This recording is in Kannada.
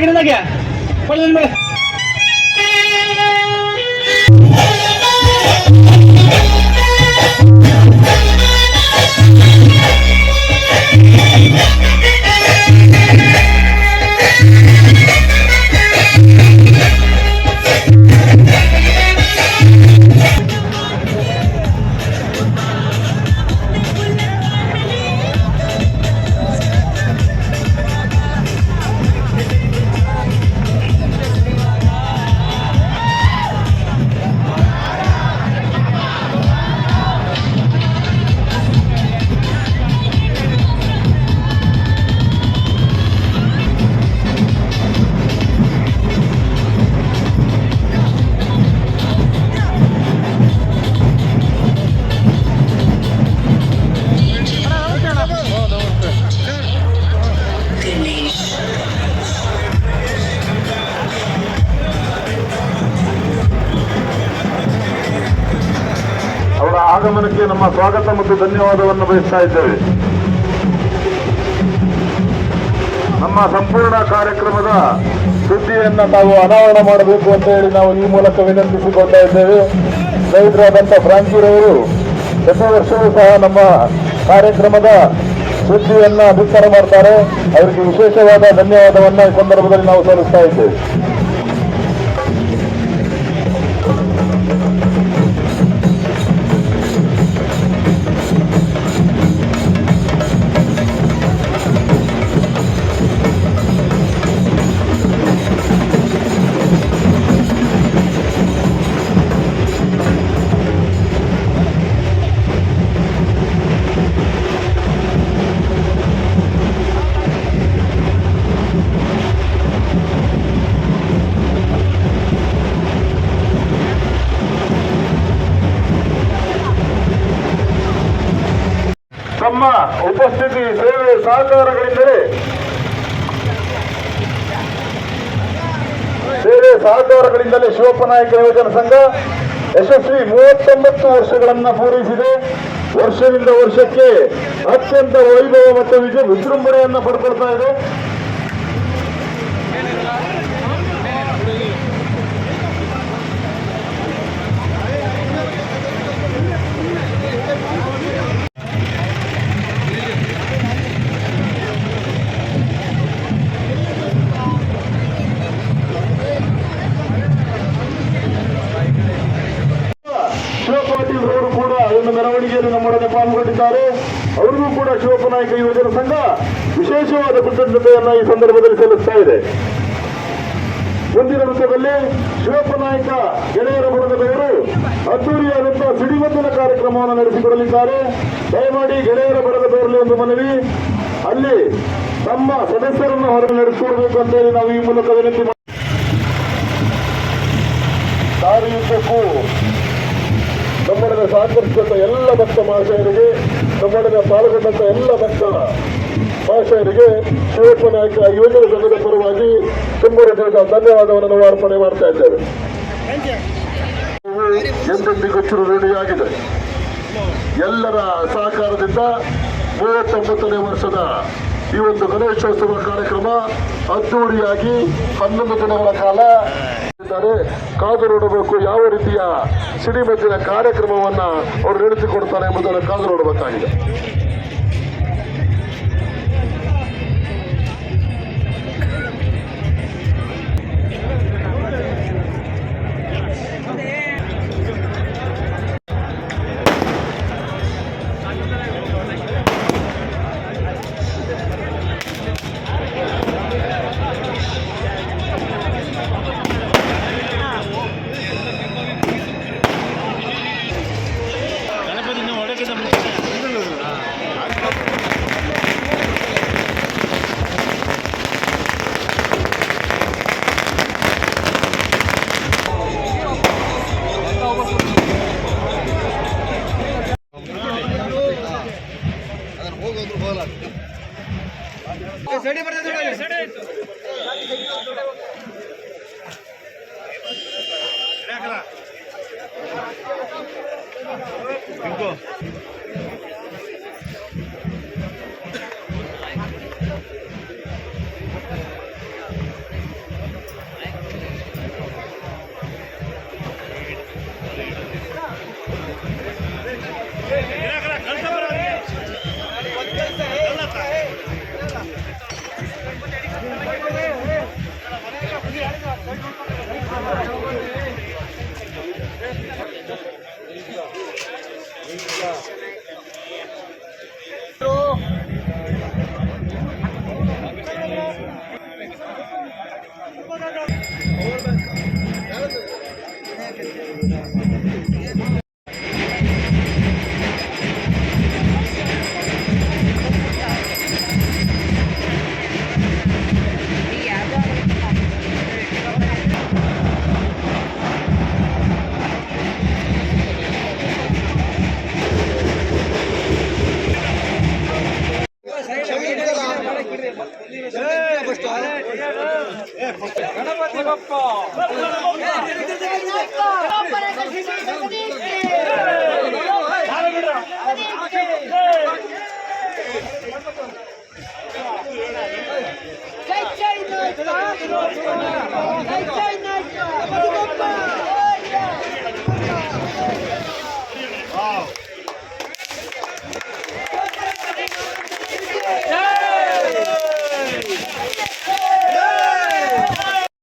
ನಿಲ್ಸಿದ ಹಾಗೆ ನನಗೆ ಒಳ್ಳೆ ಮೇಲೆ ಆಗಮನಕ್ಕೆ ನಮ್ಮ ಸ್ವಾಗತ ಮತ್ತು ಧನ್ಯವಾದವನ್ನು ಬಯಸ್ತಾ ಇದ್ದೇವೆ. ನಮ್ಮ ಸಂಪೂರ್ಣ ಕಾರ್ಯಕ್ರಮದ ಸುದ್ದಿಯನ್ನು ತಾವು ಅನಾವರಣ ಮಾಡಬೇಕು ಅಂತ ಹೇಳಿ ನಾವು ಈ ಮೂಲಕ ವಿನಂತಿಸಿಕೊಳ್ತಾ ಇದ್ದೇವೆ. ಸ್ನೇಹಿತರಾದಂಥ ಫ್ರಾಂಕಿರವರು ಪ್ರತಿ ವರ್ಷವೂ ಸಹ ನಮ್ಮ ಕಾರ್ಯಕ್ರಮದ ಸುದ್ದಿಯನ್ನು ಬಿತ್ತರ ಮಾಡ್ತಾರೆ. ಅವರಿಗೆ ವಿಶೇಷವಾದ ಧನ್ಯವಾದವನ್ನು ಈ ಸಂದರ್ಭದಲ್ಲಿ ನಾವು ಸಲ್ಲಿಸ್ತಾ ಇದ್ದೇವೆ. ತಮ್ಮ ಉಪಸ್ಥಿತಿ ಸೇವೆ ಸಹಕಾರಗಳಿದ್ದರೆ ಸೇವೆ ಸಹಕಾರಗಳಿಂದಲೇ ಶಿವಪ್ಪನಾಯಕ ಯುವಜನ ಸಂಘ ಯಶಸ್ವಿ ಮೂವತ್ತೊಂಬತ್ತು ವರ್ಷಗಳನ್ನ ಪೂರೈಸಿದೆ. ವರ್ಷದಿಂದ ವರ್ಷಕ್ಕೆ ಅತ್ಯಂತ ವೈಭವ ಮತ್ತು ವಿಜಯ ವಿಜೃಂಭಣೆಯನ್ನ ಪಡ್ಕೊಳ್ತಾ ಇದೆ. ಪಾಲ್ಗೊಂಡಿದ್ದಾರೆ ಅವರಿಗೂ ಕೂಡ ಶಿವಪ್ಪ ನಾಯಕ ಯುವಜನ ಸಂಘ ವಿಶೇಷವಾದ ಕೃತಜ್ಞತೆಯನ್ನ ಈ ಸಂದರ್ಭದಲ್ಲಿ ಸಲ್ಲಿಸ್ತಾ ಇದೆ. ಮುಂದಿನ ವೃತ್ತದಲ್ಲಿ ಶಿವಪ್ಪ ನಾಯಕ ಗೆಳೆಯರ ಬಳಗದವರು ಅದ್ದೂರಿಯಾದಂತಹ ಸಿಡಿಮದ್ದಿನ ಕಾರ್ಯಕ್ರಮವನ್ನು ನಡೆಸಿಕೊಡಲಿದ್ದಾರೆ. ದಯಮಾಡಿ ಗೆಳೆಯರ ಬಳಗದವರಲ್ಲಿ ಒಂದು ಮನವಿ. ಅಲ್ಲಿ ತಮ್ಮ ಸದಸ್ಯರನ್ನು ಹೊರಗೆ ನಡೆಸಿಕೊಡಬೇಕು ಅಂತೇಳಿ ನಾವು ಈ ಮೂಲಕ ವಿನಂತಿ ಮಾಡಿ ನಮ್ಮೊಡನೆ ಸಹಕರಿಸಿದಂಥ ಎಲ್ಲ ಭಕ್ತ ಮಹಾಶಯರಿಗೆ ಕನ್ನಡದ ಪಾಲ್ಗೊಂಡಂಥ ಎಲ್ಲ ಭಕ್ತ ಮಹಾಶಯರಿಗೆ ಶಿವಪ್ಪ ನಾಯಕ ಯೋಜನೆ ಸಂಘದ ಪರವಾಗಿ ತುಂಬ ಧನ್ಯವಾದವನ್ನು ಅರ್ಪಣೆ ಮಾಡ್ತಾ ಇದ್ದೇವೆ. ಎಂದೆಂದಿಗೂ ಋಣಿಯಾಗಿದೆ ಎಲ್ಲರ ಸಹಕಾರದಿಂದ ಮೂವತ್ತೊಂಬತ್ತನೇ ವರ್ಷದ ಈ ಒಂದು ಗಣೇಶೋತ್ಸವ ಕಾರ್ಯಕ್ರಮ ಅದ್ದೂರಿಯಾಗಿ ಹನ್ನೊಂದು ದಿನಗಳ ಕಾಲ ಕಾದು ನೋಡಬೇಕು ಯಾವ ರೀತಿಯ ಸಿಡಿಮದ್ದಿನ ಕಾರ್ಯಕ್ರಮವನ್ನ ಅವರು ನಡೆಸಿಕೊಡ್ತಾರೆ ಎಂಬುದನ್ನು ಕಾದು ನೋಡಬೇಕಾಗಿದೆ.